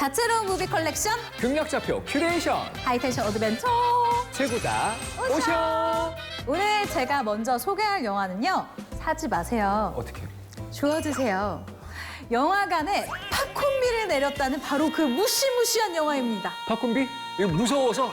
다채로운 무비 컬렉션. 극력좌표 큐레이션. 하이텐션 어드벤처. 최고다. 오셔 오늘 제가 먼저 소개할 영화는요. 사지 마세요. 어떻게? 주워주세요. 영화관에 팝콘비를 내렸다는 바로 그 무시무시한 영화입니다. 박군비? 이거 무서워서?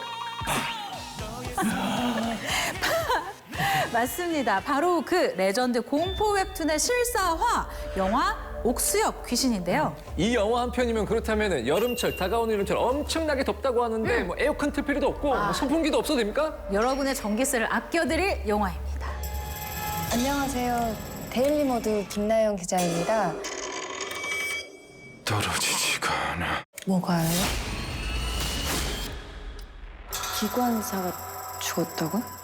맞습니다. 바로 그 레전드 공포 웹툰의 실사화 영화 옥수역 귀신인데요 이 영화 한 편이면 그렇다면 여름철 다가오는 여름철 엄청나게 덥다고 하는데 뭐 에어컨 틀 필요도 없고 뭐 선풍기도 없어도 됩니까? 여러분의 전기세를 아껴드릴 영화입니다 안녕하세요. 데일리 모드 김나영 기자입니다. 떨어지지가 않아. 뭐가요? 기관사가 죽었다고?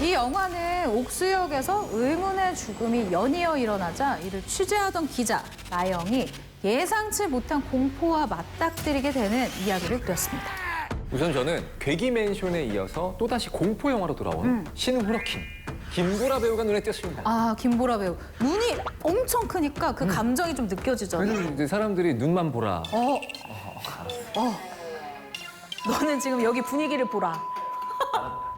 이 영화는 옥수역에서 의문의 죽음이 연이어 일어나자 이를 취재하던 기자 나영이 예상치 못한 공포와 맞닥뜨리게 되는 이야기를 그렸습니다. 우선 저는 괴기맨션에 이어서 또다시 공포 영화로 돌아온 신후러킨 김구라 배우가 눈에 띄었습니다. 아 김보라 배우 눈이 엄청 크니까 그 감정이 좀 느껴지죠. 그래서 이제 사람들이 눈만 보라. 어, 어, 너는 지금 여기 분위기를 보라.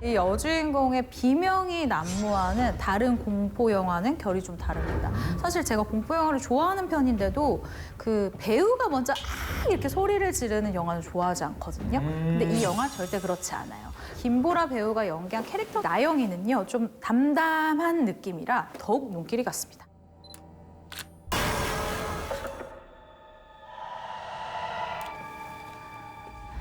이 여주인공의 비명이 난무하는 다른 공포 영화는 결이 좀 다릅니다. 사실 제가 공포 영화를 좋아하는 편인데도 그 배우가 먼저 아 이렇게 소리를 지르는 영화는 좋아하지 않거든요. 근데 이 영화 절대 그렇지 않아요. 김보라 배우가 연기한 캐릭터 나영이는요 좀 담담한 느낌이라 더욱 눈길이 갔습니다.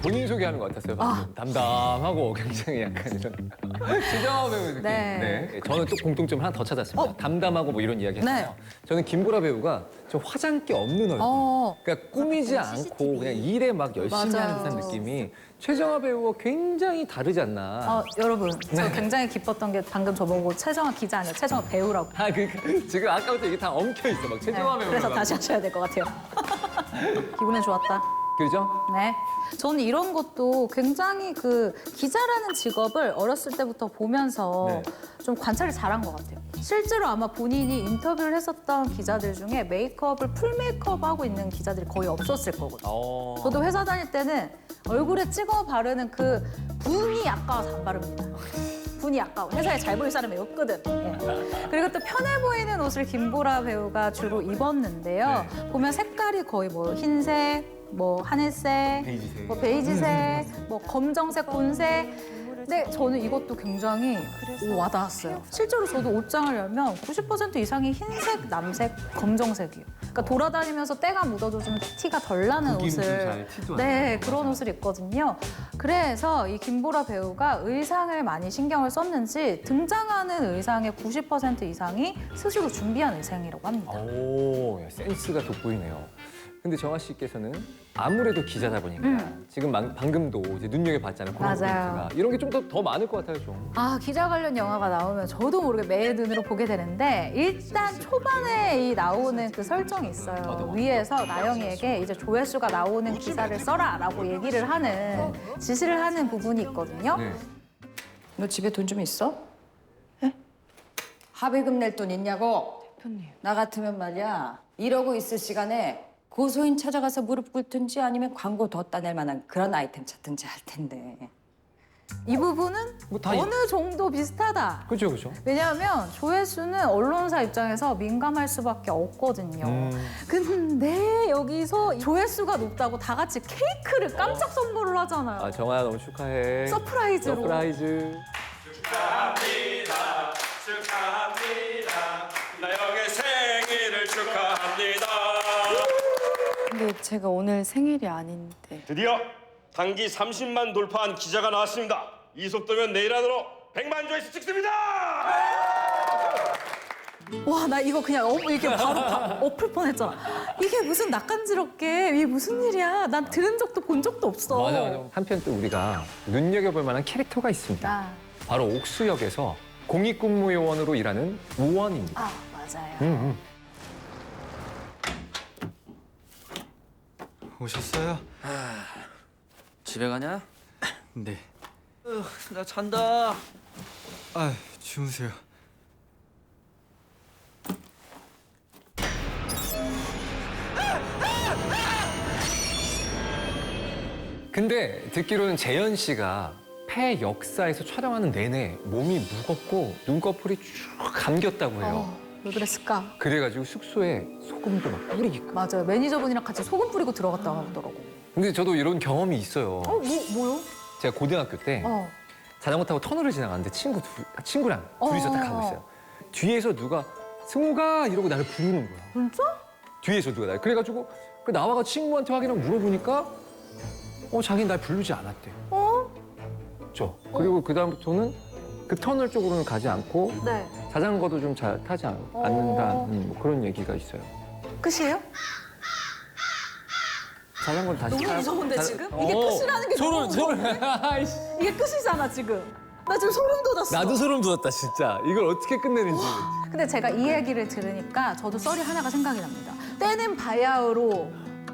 본인 소개하는 것 같았어요. 방금. 담담하고 굉장히 약간 이런 진정한 배우 느낌. 네. 네. 저는 또 공통점 하나 더 찾았습니다. 어? 담담하고 뭐 이런 이야기 했어요. 네. 저는 김구라 배우가 저 화장기 없는 얼굴. 어. 그러니까 꾸미지 않고 그냥 일에 막 열심히 맞아요. 하는 듯한 느낌이 최정화 배우와 굉장히 다르지 않나. 어, 여러분, 저 네. 굉장히 기뻤던 게 방금 저보고 최정화 기자 아니라 최정화 배우라고. 아, 그, 그 지금 아까부터 이게 다 엉켜 있어. 막 최정화 배우. 네, 그래서 다시 하셔야 될 것 같아요. 기분은 좋았다. 그죠? 네. 저는 이런 것도 굉장히 그 기자라는 직업을 어렸을 때부터 보면서 네. 좀 관찰을 잘한 것 같아요. 실제로 아마 본인이 인터뷰를 했었던 기자들 중에 메이크업을 풀 메이크업 하고 있는 기자들이 거의 없었을 거거든요. 어. 저도 회사 다닐 때는 얼굴에 찍어 바르는 그 분이 아까워서 안 바릅니다. 분이 아까워. 회사에 잘 보일 사람이 없거든. 예. 그리고 또 편해 보이는 옷을 김보라 배우가 주로 입었는데요. 보면 색깔이 거의 뭐 흰색, 뭐 하늘색, 베이지색. 뭐 베이지색, 뭐 검정색, 본색. 근데 저는 이것도 굉장히 오, 와닿았어요. 실제로 저도 옷장을 열면 90% 이상이 흰색, 남색, 검정색이에요. 그러니까 돌아다니면서 때가 묻어도 좀 티가 덜 나는 옷을 잘 티도 안 네. 그런 옷을 입거든요. 그래서 이 김보라 배우가 의상을 많이 신경을 썼는지 등장하는 의상의 90% 이상이 스스로 준비한 의상이라고 합니다. 오, 야, 센스가 돋보이네요. 근데 정아 씨께서는 아무래도 기자다 보니까 음. 지금 막- 방금도 이제 눈여겨봤잖아요. 그런 맞아요. 포인트가. 이런 게 좀 더 더 많을 것 같아요, 좀. 아 기자 관련 영화가 나오면 저도 모르게 매의 눈으로 보게 되는데 일단 초반에 이 나오는 그 설정이 있어요. 위에서 나영이에게 이제 조회수가 나오는 기사를 써라라고 얘기를 하는 지시를 하는 부분이 있거든요. 네. 너 집에 돈 좀 있어? 합의금 낼 돈 있냐고? 대표님. 나 같으면 말이야. 이러고 있을 시간에 고소인 찾아가서 무릎 꿇든지 아니면 광고 더 따낼 만한 그런 아이템 찾든지 할 텐데. 이 부분은 뭐다 어느 정도 비슷하다. 그죠, 그죠. 왜냐하면 조회수는 언론사 입장에서 민감할 수밖에 없거든요. 음. 근데 여기서 조회수가 높다고 다 같이 케이크를 깜짝 선물을 하잖아요. 아, 정아야 너무 축하해. 서프라이즈로. 서프라이즈. 제가 오늘 생일이 아닌데. 드디어 단기 30만 돌파한 기자가 나왔습니다. 이 속도면 내일 안으로 100만 조회수 찍습니다. 와, 나 이거 그냥 어, 이렇게 바로 바- 엎을 뻔했잖아. 이게 무슨 낯간지럽게 이게 무슨 일이야? 난 들은 적도 본 적도 없어. 맞아, 맞아. 한편 또 우리가 눈여겨볼 만한 캐릭터가 있습니다. 아, 바로 옥수역에서 공익근무요원으로 일하는 우원입니다. 아 맞아요. 음, 음. 오셨어요? 집에 가냐? 네. 나 잔다. 아, 주무세요. 근데 듣기로는 재현 씨가 폐 역사에서 촬영하는 내내 몸이 무겁고 눈꺼풀이 쭉 감겼다고 해요. 어, 왜 그랬을까? 그래가지고 숙소에 소금도 막 뿌리기까. 맞아요. 매니저분이랑 같이 소금 뿌리고 들어갔다 하더라고. 근데 저도 이런 경험이 있어요. 어, 뭐, 뭐요? 제가 고등학교 때 어. 자전거 타고 터널을 지나가는데 친구 둘, 친구랑 둘이서 딱 가고 어. 있어요. 뒤에서 누가 승우가 이러고 나를 부르는 거야. 진짜? 뒤에서 누가 날 그래가지고 그 나와가 친구한테 확인하고 물어보니까 어 자기는 날 부르지 않았대. 어? 죠. 그리고 그 다음부터는 그 터널 쪽으로는 가지 않고 네. 자전거도 좀 잘 타지 않, 어. 않는다는 뭐 그런 얘기가 있어요. 끝이에요? 자전거를 다시 너무 타- 무서운데 자- 지금? 이게 어. 끝이라는 게 너무 소름 무서운데? 소름. 아이씨. 이게 끝이잖아 지금. 나 지금 소름 돋았어. 나도 소름 돋았다 진짜. 이걸 어떻게 끝내는지. 근데 제가 이 얘기를 들으니까 저도 썰이 하나가 생각이 납니다. 때는 바야흐로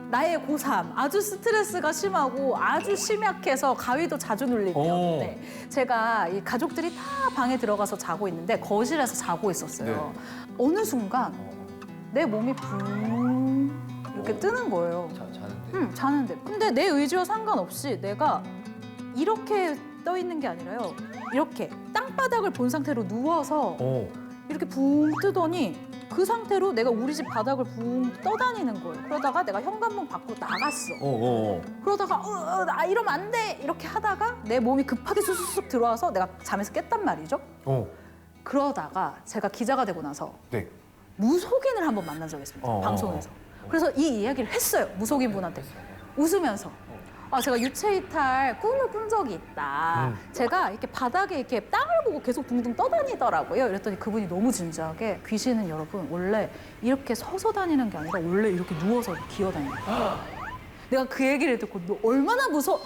나의 고3 아주 스트레스가 심하고 아주 심약해서 가위도 자주 눌릴 오. 때였는데 제가 이 가족들이 다 방에 들어가서 자고 있는데 거실에서 자고 있었어요. 어느 순간 내 몸이 붕 이렇게 뜨는 거예요. 자, 자는데. 응, 자는데. 근데 내 의지와 상관없이 내가 이렇게 떠 있는 게 아니라요. 이렇게 땅바닥을 본 상태로 누워서 어. 이렇게 붕 뜨더니 그 상태로 내가 우리 집 바닥을 붕 떠다니는 거예요. 그러다가 내가 현관문 밖으로 나갔어. 어, 어, 어. 그러다가 어, 어, 나 이러면 안 돼! 이렇게 하다가 내 몸이 급하게 수수쑥 들어와서 내가 잠에서 깼단 말이죠. 어. 그러다가 제가 기자가 되고 나서 네. 무속인을 한번 만난 적이 있습니다. 어, 방송에서. 그래서 이 이야기를 했어요. 무속인 분한테. 웃으면서. 아, 제가 유체 이탈 꿈을 꾼 적이 있다. 음. 제가 이렇게 바닥에 이렇게 땅을 보고 계속 둥둥 떠다니더라고요. 이랬더니 그분이 너무 진지하게 귀신은 여러분 원래 이렇게 서서 다니는 게 아니라 원래 이렇게 누워서 기어 다니는 거예요. 내가 그 얘기를 듣고 너 얼마나 무서워.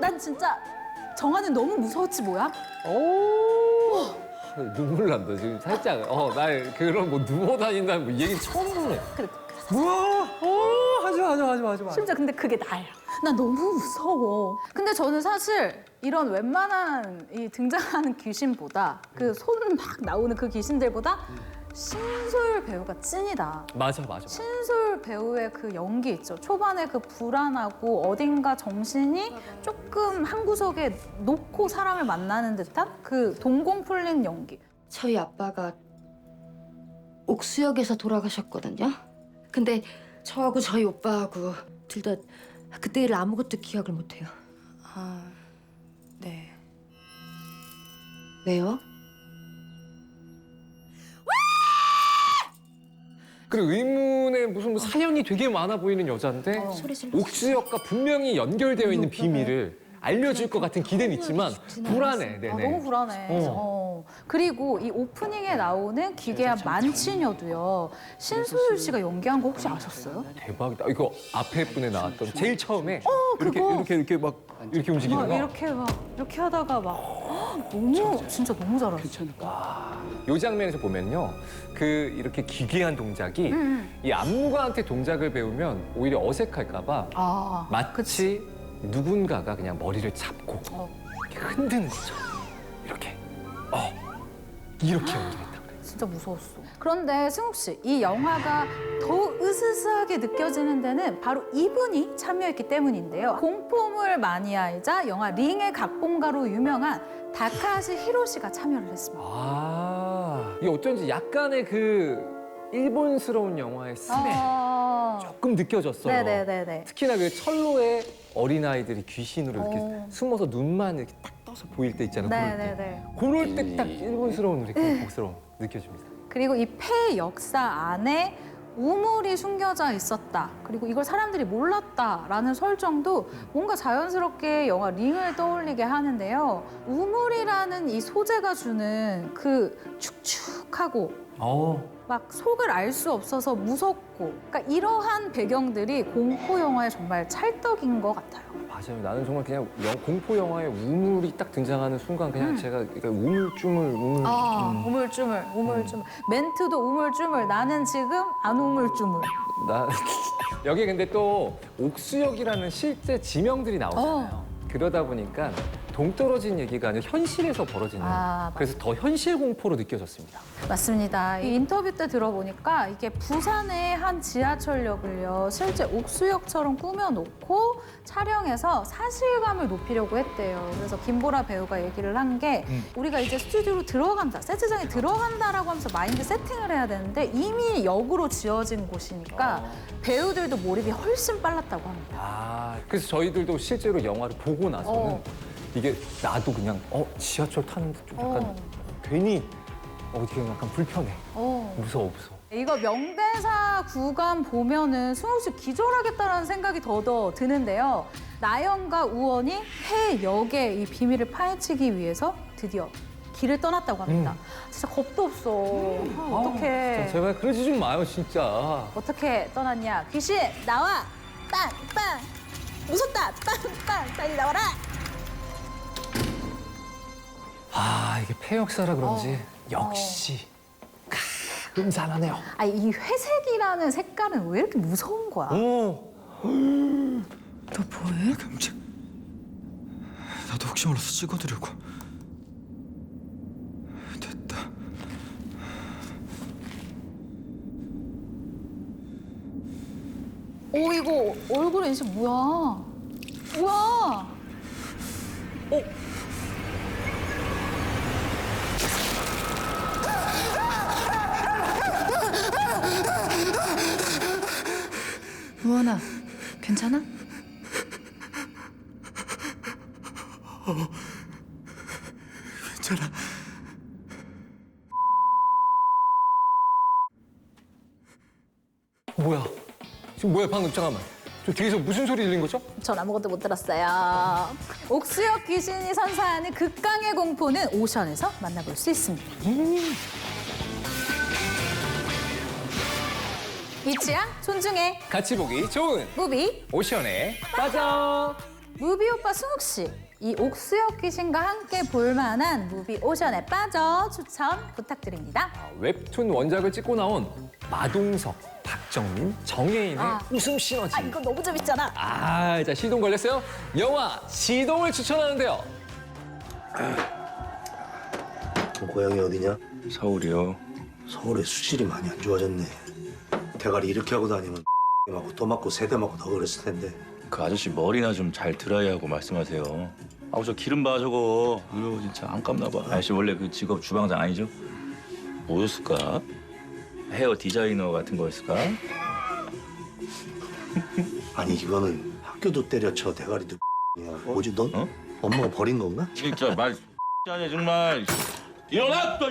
난 진짜 정한이 너무 무서웠지 뭐야? 오. 눈물 난다 지금 살짝. 어, 나 그런 뭐 누워 다닌다는 뭐 얘기 처음 듣네. 그래. 우와, 어, 하지 마, 하지 마, 하지 마, 하지 마. 심지어 근데 그게 나야. 나 너무 무서워. 근데 저는 사실 이런 웬만한 이 등장하는 귀신보다 그 손 막 나오는 그 귀신들보다 신솔 배우가 찐이다. 맞아, 맞아. 신솔 배우의 그 연기 있죠. 초반에 그 불안하고 어딘가 정신이 조금 한 구석에 놓고 사람을 만나는 듯한 그 동공 풀린 연기. 저희 아빠가 옥수역에서 돌아가셨거든요. 근데 저하고 저희 오빠하고 둘 다 그때 일 아무것도 기억을 못해요. 아, 네. 왜요? 그리고 의문에 무슨 뭐 사연이 되게 많아 보이는 여자인데 어. 옥수역과 분명히 연결되어 있는 비밀을 알려줄 것 같은 기대는 있지만 불안해. 아, 네네. 너무 불안해. 어. 어. 그리고 이 오프닝에 나오는 기괴한 만취녀도요. 신소율 씨가 연기한 거 혹시 아셨어요? 대박이다. 이거 앞에 분에 나왔던 제일 처음에 이렇게 그거. 이렇게 이렇게 막 이렇게 움직이는 막 거. 이렇게 막 이렇게 하다가 막 헉, 너무 진짜 너무 잘하셨어. 이 장면에서 보면요. 그 이렇게 기괴한 동작이 음. 이 안무가한테 동작을 배우면 오히려 어색할까 봐 아, 마치 누군가가 그냥 머리를 잡고 어. 이렇게 흔드는 것처럼 이렇게 어 이렇게 연기했다 그래. 진짜 무서웠어. 그런데 승욱 씨, 이 영화가 더 으스스하게 느껴지는 데는 바로 이분이 참여했기 때문인데요. 공포물 마니아이자 영화 링의 각본가로 유명한 다카시 히로시가 참여를 했습니다. 아 이게 어쩐지 약간의 그 일본스러운 영화의 스멜 아, 조금 느껴졌어요. 네네네네. 특히나 그 철로의 어린아이들이 귀신으로 이렇게 어. 숨어서 눈만 이렇게 딱 떠서 보일 때 있잖아요. 그럴 때. 네네네. 그럴 때 딱 일본스러운 우리 공포스러움 느껴집니다. 그리고 이 폐 역사 안에 우물이 숨겨져 있었다. 그리고 이걸 사람들이 몰랐다라는 설정도 뭔가 자연스럽게 영화 링을 떠올리게 하는데요. 우물이라는 이 소재가 주는 그 축축하고 어. 막 속을 알 수 없어서 무섭고 그러니까 이러한 배경들이 공포 영화에 정말 찰떡인 것 같아요. 맞아요. 나는 정말 그냥 영- 공포 영화에 우물이 딱 등장하는 순간 그냥 음. 제가 그러니까 우물쭈물 우물 아, 음. 우물쭈물, 우물쭈물. 멘트도 우물쭈물. 나는 지금 안 우물쭈물. 나 여기 근데 또 옥수역이라는 실제 지명들이 나오잖아요. 어. 그러다 보니까 동떨어진 얘기가 아니라 현실에서 벌어지는 아, 그래서 더 현실 공포로 느껴졌습니다. 맞습니다. 이 인터뷰 때 들어보니까 이게 부산의 한 지하철역을요 실제 옥수역처럼 꾸며놓고 촬영해서 사실감을 높이려고 했대요. 그래서 김보라 배우가 얘기를 한 게 우리가 이제 스튜디오로 들어간다, 세트장에 들어간다라고 하면서 마인드 세팅을 해야 되는데 이미 역으로 지어진 곳이니까 배우들도 몰입이 훨씬 빨랐다고 합니다. 아, 그래서 저희들도 실제로 영화를 보고 나서는 어. 이게 나도 그냥 어 지하철 타는데 좀 약간 어. 괜히 어떻게 약간 불편해, 어. 무서워 무서워. 이거 명대사 구간 보면은 승우 씨 기절하겠다라는 생각이 더더 드는데요. 나영과 우원이 해역의 이 비밀을 파헤치기 위해서 드디어 길을 떠났다고 합니다. 진짜 겁도 없어. 아, 어떡해. 제발 그러지 좀 마요 진짜. 어떻게 떠났냐? 귀신 나와! 빵! 빵! 무섭다! 빵! 빵! 빨리 나와라! 아 이게 폐역사라 그런지 어. 역시 가, 음산하네요. 아, 이 회색이라는 색깔은 왜 이렇게 무서운 거야? 어. 너 뭐해? 깜짝. 나도 혹시 몰라서 찍어드려고. 됐다. 오, 이거 얼굴 인식 뭐야? 뭐야? 우원아, 괜찮아? 괜찮아. 뭐야? 지금 뭐야 방금 잠깐만. 저 뒤에서 무슨 소리 들린 거죠? 전 아무것도 못 들었어요. 옥수역 귀신이 선사하는 극강의 공포는 오션에서 만나볼 수 있습니다. 이 취향 존중해. 같이 보기 좋은 무비 오션에 빠져. 무비 오빠 승욱 씨. 이 옥수역 귀신과 함께 볼만한 무비 오션에 빠져 추천 부탁드립니다. 아, 웹툰 원작을 찍고 나온 마동석, 박정민, 정혜인의 아. 웃음 시너지. 아 이거 너무 재밌잖아. 아, 자 시동 걸렸어요? 영화 시동을 추천하는데요. 너 고향이 어디냐? 서울이요. 서울에 수질이 많이 안 좋아졌네. 대가리 이렇게 하고 다니면 맞고 또 맞고 세대 맞고 더 그랬을 텐데. 그 아저씨 머리나 좀 잘 드라이 하고 말씀하세요. 아우 저 기름 봐 저거. 이거 진짜 안 깜나 봐. 아저씨 원래 그 직업 주방장 아니죠? 뭐였을까? 헤어 디자이너 같은 거였을까? 아니 이거는 학교도 때려쳐 대가리도 야 뭐지 넌 어? 엄마가 버린 건가? 진짜 말 아니야 정말. 일어나 또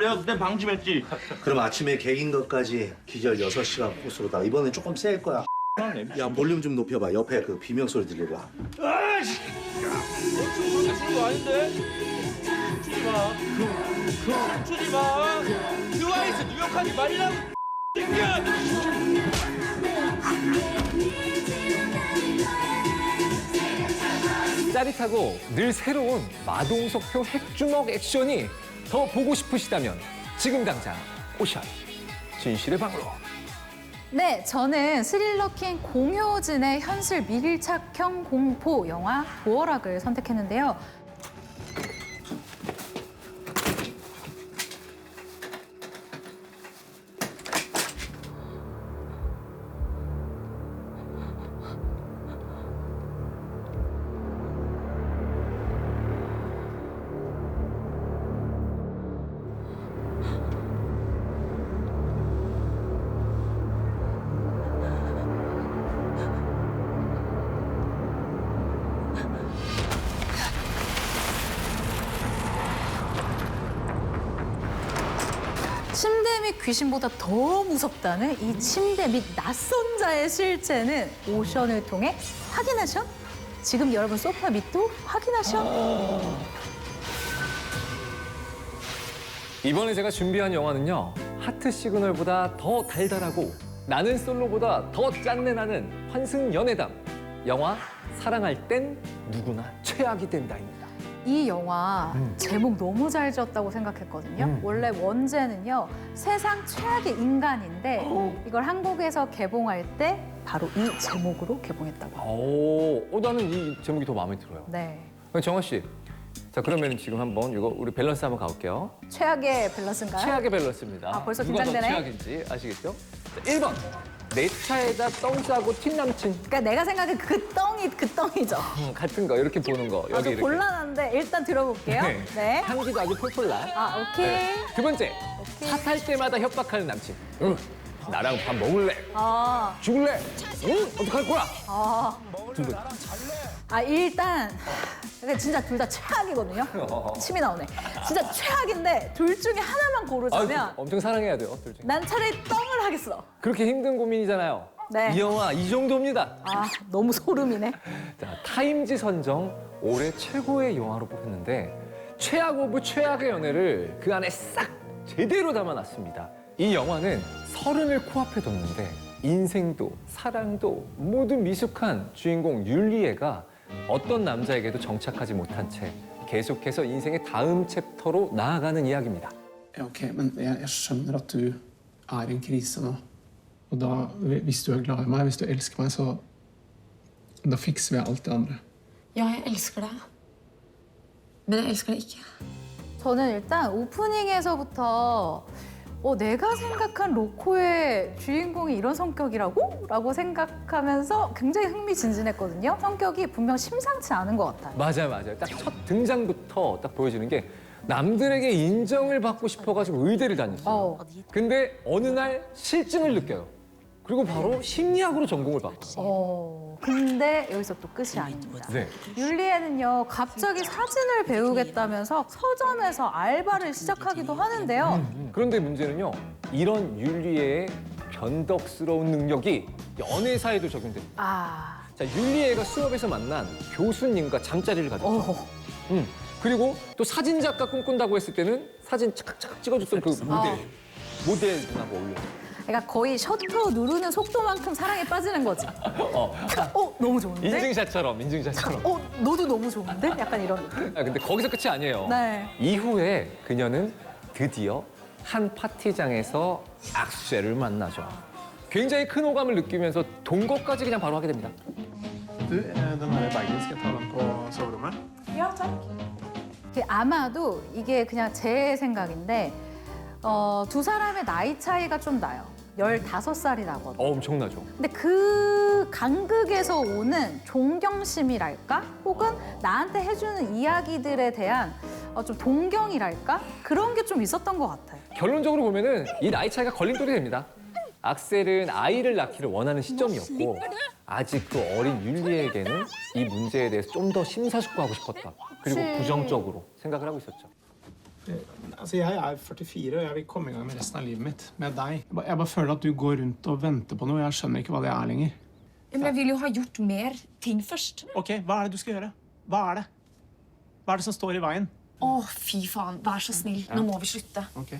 내가 그때 방심했지. 그럼 아침에 개인 것까지 기절 6시간 코스로다. 이번엔 조금 셀 거야. 야 볼륨 좀 높여봐. 옆에 그 비명 소리 들리고. 아이씨. 멈추는 거 아닌데? 춤추지 마. 춤추지 마. 트와이스 뉴욕하지 말라고. 새끼야. 짜릿하고 늘 새로운 마동석표 핵주먹 액션이 더 보고 싶으시다면 지금 당장 오션 진실의 방으로. 네, 저는 스릴러킹 공효진의 현실 밀착형 공포 영화 도어락을 선택했는데요. 귀신보다 더 무섭다는 이 침대 및 낯선 자의 실체는 오션을 통해 확인하셔? 지금 여러분 소파 밑도 확인하셔? 이번에 제가 준비한 영화는요 하트 시그널보다 더 달달하고 나는 솔로보다 더 짠내 나는 환승 연애담 영화 사랑할 땐 누구나 최악이 된다입니다. 이 영화 제목 너무 잘 지었다고 생각했거든요. 음. 원래 원제는요 세상 최악의 인간인데 이걸 한국에서 개봉할 때 바로 이 제목으로 개봉했다고 합니다. 오, 어, 나는 이 제목이 더 마음에 들어요. 네. 정아 씨, 자 그러면 지금 한번 이거 우리 밸런스 한번 가볼게요. 최악의 밸런스인가요? 최악의 밸런스입니다. 아, 벌써 누가 더 긴장되네. 최악인지 아시겠죠? 자, 1번 내 차에다 똥 싸고 튄 남친 그러니까 내가 생각한 그 덩이 그 덩이죠. 음, 같은 거 이렇게 보는 거 여기 아주 이렇게. 곤란한데 일단 들어볼게요. 네. 향기도 아주 폴폴 나. 아 오케이. 네. 두 번째 차 탈 때마다 협박하는 남친. 응, 나랑 밥 먹을래? 아, 죽을래? 응, 어떡할 거야? 아, 두 번. 아 일단 진짜 둘 다 최악이거든요. 침이 나오네. 진짜 최악인데 둘 중에 하나만 고르자면 아, 엄청 사랑해야 돼요, 둘 중에. 난 차라리 똥을 하겠어. 그렇게 힘든 고민이잖아요. 네. 이 영화 이 정도입니다. 아 너무 소름이네. 자, 타임지 선정 올해 최고의 영화로 뽑혔는데 최악 오브 최악의 연애를 그 안에 싹 제대로 담아놨습니다. 이 영화는 서른을 코앞에 뒀는데 인생도 사랑도 모두 미숙한 주인공 율리에가 어떤 남자에게도 정착하지 못한 채 계속해서 인생의 다음 챕터로 나아가는 이야기입니다. Ja, ok, men jeg, jeg skjønner at du er i en krise nå. Og da, hvis du er glad i meg, hvis du elsker meg, så Da fikser vi alt det andre. Ja, jeg elsker deg. Men jeg elsker deg ikke. 저는 일단 오프닝에서부터 어, 내가 생각한 로코의 주인공이 이런 성격이라고? 라고 생각하면서 굉장히 흥미진진했거든요. 성격이 분명 심상치 않은 것 같아요. 맞아요, 맞아요. 딱 첫 등장부터 딱 보여지는 게 남들에게 인정을 받고 싶어가지고 의대를 다녔어요. 어. 근데 어느 날 실증을 느껴요. 그리고 바로 심리학으로 전공을 받고. 어, 근데 여기서 또 끝이 아닙니다. 네. 율리에는요, 갑자기 사진을 배우겠다면서 서점에서 알바를 시작하기도 하는데요. 그런데 문제는요. 이런 윤리의 변덕스러운 능력이 연애사에도 적용됩니다. 아, 자, 윤리애가 수업에서 만난 교수님과 잠자리를 가졌죠. 어, 음. 그리고 또 사진 작가 꿈꾼다고 했을 때는 사진 착착 찍어줬던 그 모델. 모델 분하고 어울려. 그러니까 거의 셔터 누르는 속도만큼 사랑에 빠지는 거지. 어. 어, 너무 좋은데? 인증샷처럼, 인증샷처럼. 어, 너도 너무 좋은데? 약간 이런 느낌. 아, 근데 거기서 끝이 아니에요. 네. 이후에 그녀는 드디어 한 파티장에서 악수를 만나죠. 굉장히 큰 호감을 느끼면서 동거까지 그냥 바로 하게 됩니다. Du, eh, den der bagen, skal jeg ta den på soverommet? 그 아마도 이게 그냥 제 생각인데 어, 두 사람의 나이 차이가 좀 나요. 15살이 나거든요. 어, 엄청나죠. 근데 그 간극에서 오는 존경심이랄까? 혹은 나한테 해주는 이야기들에 대한 어, 좀 동경이랄까? 그런 게 좀 있었던 것 같아요. 결론적으로 보면은 이 나이 차이가 걸림돌이 됩니다. 악셀은 아이를 낳기를 원하는 시점이었고 아직 그 어린 율리에게는 이 문제에 대해서 좀 더 심사숙고하고 싶었다. 그리고 그치. 부정적으로 생각을 하고 있었죠. Eh, Altså, Jeg er 44 og jeg vil komme i gang med resten av livet mitt med deg. Jeg bare, jeg bare føler at du går rundt og venter på noe. Jeg skjønner ikke hva det er lenger. Men jeg vil jo ha gjort mer ting først. Ok, Hva er det du skal gjøre? Hva er det? Hva er det som står i veien? Å, fy faen. Vær så snill. Nå må vi slutte. Ok.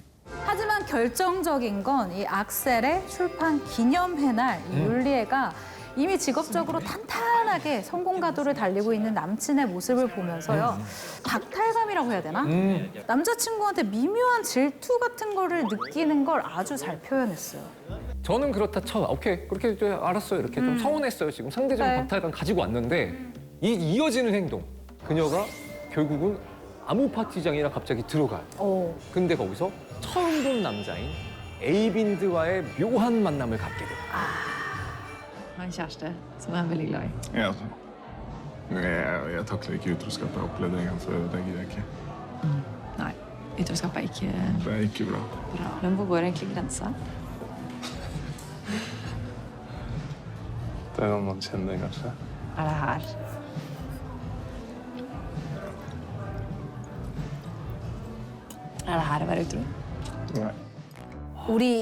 하지만 결정적인 건 이 악셀의 출판 기념회 날 이 율리에가 이미 직업적으로 탄탄하게 성공 가도를 달리고 있는 남친의 모습을 보면서요 박탈감이라고 해야 되나 남자친구한테 미묘한 질투 같은 거를 느끼는 걸 아주 잘 표현했어요. 저는 그렇다 쳐. 오케이 그렇게 이제 알았어요. 이렇게 좀 서운했어요. 지금 상대적인 네. 박탈감 가지고 왔는데 이 이어지는 행동. 그녀가 결국은 아무 파티장이랑 갑자기 들어가요. 어. 근데 거기서 처음 본 남자인 에이빈드와의 묘한 만남을 갖게 돼요. Har en kjæreste som jeg er veldig glad i. Ja. Jeg, jeg takler ikke utroskap. Jeg opplevde det en gang før. Det gidder jeg ikke. Nei, utroskap er ikke Det er ikke bra. bra. Men hvor går egentlig grensa? Det er noen man kjenner, kanskje. Er det her? Er det her å være utro? Nei. 우리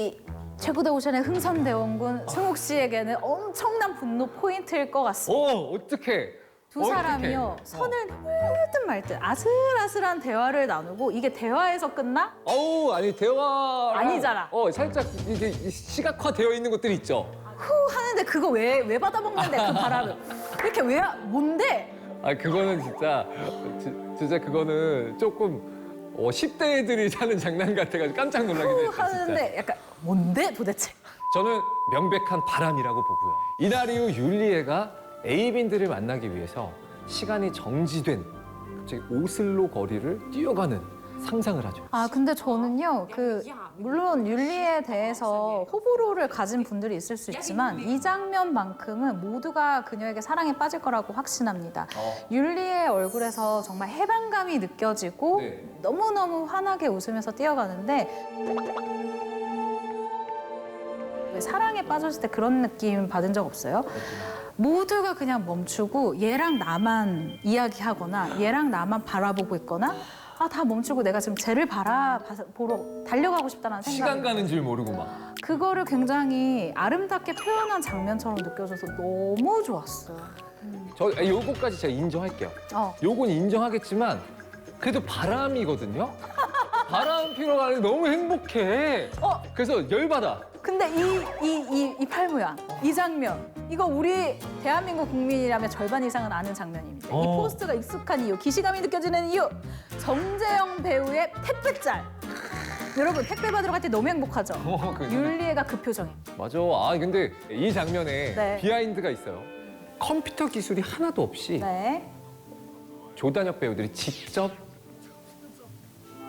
최고대 오션의 흥선대원군 승욱 씨에게는 엄청난 분노 포인트일 것 같습니다. 어 어떡해. 두 사람이요 선을 넘을듯 말듯 아슬아슬한 대화를 나누고 이게 대화에서 끝나? 어우 아니 대화 아니잖아. 어 살짝 이게 시각화되어 있는 것들이 있죠. 후 하는데 그거 왜 왜 받아먹는데 그 바람을 이렇게 왜 뭔데? 아 그거는 진짜 지- 진짜 그거는 조금 어, 10대 애들이 하는 장난 같아가지고 깜짝 놀라기도 후. 진짜. 하는데 약간 뭔데 도대체? 저는 명백한 바람이라고 보고요. 이날 이후 율리에가 에이빈들을 만나기 위해서 시간이 정지된 갑자기 오슬로 거리를 뛰어가는 상상을 하죠. 아 근데 저는요 그 물론 윤리에 대해서 호불호를 가진 분들이 있을 수 있지만 이 장면만큼은 모두가 그녀에게 사랑에 빠질 거라고 확신합니다. 윤리의 얼굴에서 정말 해방감이 느껴지고 네. 너무너무 환하게 웃으면서 뛰어가는데 왜 사랑에 빠졌을 때 그런 느낌 받은 적 없어요? 모두가 그냥 멈추고 얘랑 나만 이야기하거나 얘랑 나만 바라보고 있거나 아 다 멈추고 내가 지금 쟤를 바라보러 달려가고 싶다는 생각 시간 가는 줄 모르고 막. 그거를 굉장히 아름답게 표현한 장면처럼 느껴져서 너무 좋았어요. 저 아, 요거까지 제가 인정할게요. 어. 요건 인정하겠지만 그래도 바람이거든요. 바람 피러 가는 게 너무 행복해. 어. 그래서 열받아. 근데 이 이 이 이 팔모양 이 장면 이거 우리 대한민국 국민이라면 절반 이상은 아는 장면입니다. 이 어. 포스트가 익숙한 이유, 기시감이 느껴지는 이유, 정재영 배우의 택배짤. 여러분 택배 받으러 갈 때 너무 행복하죠. 어, 그- 율리애가 그 표정이에요. 맞아. 아 근데 이 장면에 네. 비하인드가 있어요. 컴퓨터 기술이 하나도 없이 네. 조단혁 배우들이 직접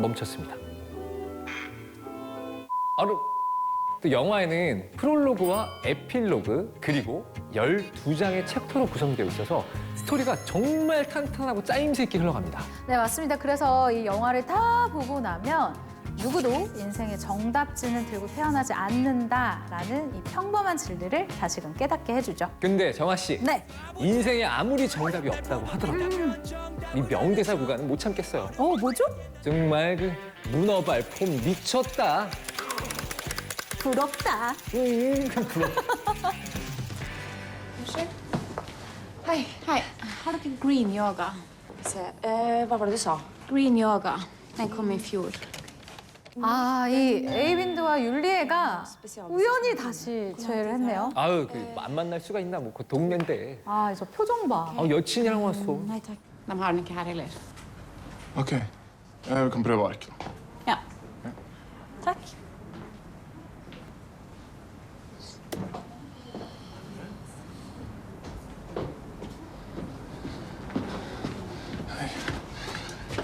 멈췄습니다. 바로 또 영화에는 프롤로그와 에필로그 그리고 12장의 챕터로 구성되어 있어서 스토리가 정말 탄탄하고 짜임새 있게 흘러갑니다. 네, 맞습니다. 그래서 이 영화를 다 보고 나면 누구도 인생의 정답지는 들고 태어나지 않는다라는 이 평범한 진리를 다시금 깨닫게 해주죠. 근데 정아 씨, 네. 인생에 아무리 정답이 없다고 하더라도 이 명대사 구간은 못 참겠어요. 어, 뭐죠? 정말 그 문어발 폼 미쳤다. 부럽다. 음, 부럽다. Hej, hej. Har du green yoga? Eh, vad var det du sa? Green yoga. Den kom i fjol. 아, 이 에이빈드와 율리에가 우연히 다시 재회를 했네요. 아유, 그 안 만날 수가 있나? 뭐 그 동네인데. 아, 저 표정 봐. 아, 여친이랑 왔어. De har den heller. Eh, Vi kan pröva arken. Ja. Tack.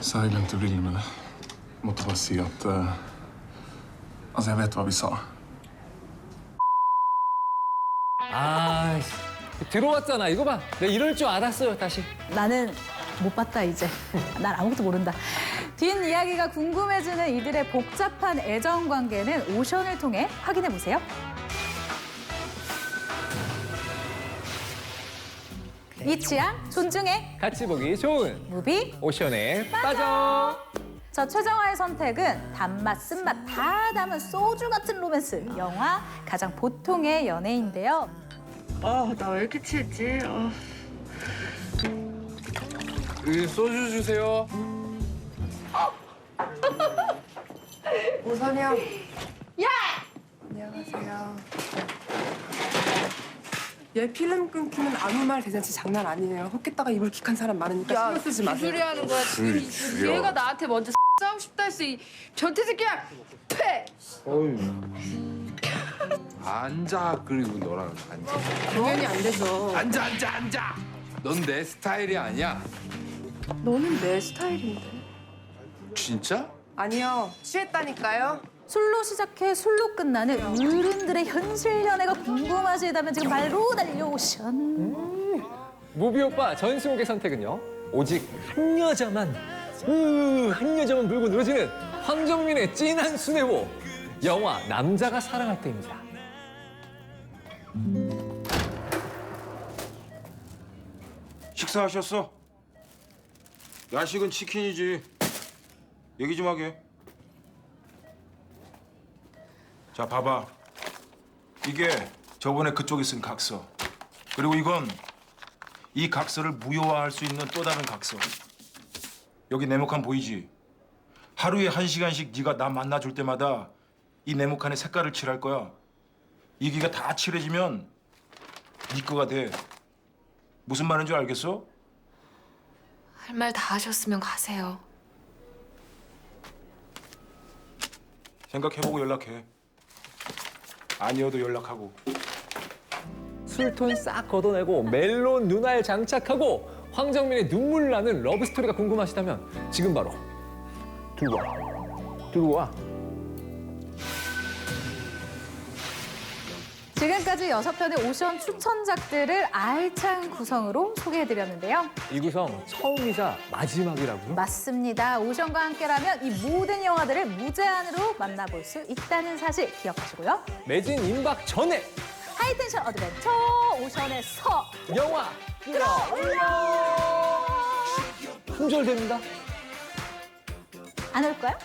Så jag glemte å bli med det. Måtte bare si at eh, Altså, jeg vet hva vi sa. 아, 들어왔잖아. 이거 봐. 내가 이럴 줄 알았어요, 다시. 나는 못 봤다 이제. 난 아무것도 모른다. 뒷 이야기가 궁금해지는 이들의 복잡한 애정 관계는 오션을 통해 확인해 보세요. 이 취향 존중해 같이 보기 좋은 무비. 오션에 빠져. 저 최정화의 선택은 단맛 쓴맛 다 담은 소주 같은 로맨스 영화 가장 보통의 연애인데요. 아, 나 왜 이렇게 취했지? 어. 이 소주 주세요. 우선이 형. 야! 안녕하세요. 얘 필름 끊기면 아무 말 대잔치 장난 아니에요. 헛겠다가 입을 킥한 사람 많으니까 신경 쓰지 마세요. 소리 하는 거야, 지금. 이- 얘가 나한테 먼저 싸우고 싶다 했어, 이 전태 새끼야! 퇴! 앉아 그리고 너랑 앉아. 당연히 안 되죠. 앉아 앉아 앉아. 넌 내 스타일이 아니야. 너는 내 스타일인데. 진짜? 아니요. 취했다니까요. 술로 시작해 술로 끝나는 어른들의 현실 연애가 궁금하시다면 지금 바로 달려오션. 무비 오빠 전승욱의 선택은요. 오직 한 여자만, 으, 한 여자만 물고 늘어지는 황정민의 진한 순애보. 영화 남자가 사랑할 때입니다. 식사하셨어? 야식은 치킨이지. 얘기 좀 하게. 자, 봐봐. 이게 저번에 그쪽에 쓴 각서. 그리고 이건 이 각서를 무효화할 수 있는 또 다른 각서. 여기 네모칸 보이지? 하루에 한 시간씩 네가 나 만나줄 때마다 이 네모칸에 색깔을 칠할 거야. 이기가 다 칠해지면 네 거가 돼. 무슨 말인 줄 알겠어? 할 말 다 하셨으면 가세요. 생각해보고 연락해. 아니어도 연락하고. 술톤 싹 걷어내고 멜론 눈알 장착하고 황정민의 눈물 나는 러브 스토리가 궁금하시다면 지금 바로 들어와. 들어와. 지금까지 여섯 편의 오션 추천작들을 알찬 구성으로 소개해드렸는데요. 이 구성 처음이자 마지막이라고요? 맞습니다. 오션과 함께라면 이 모든 영화들을 무제한으로 만나볼 수 있다는 사실 기억하시고요. 매진 임박 전에 하이텐션 어드벤처 오션에서 영화 끌어 올려! 품절됩니다. 안 올까요?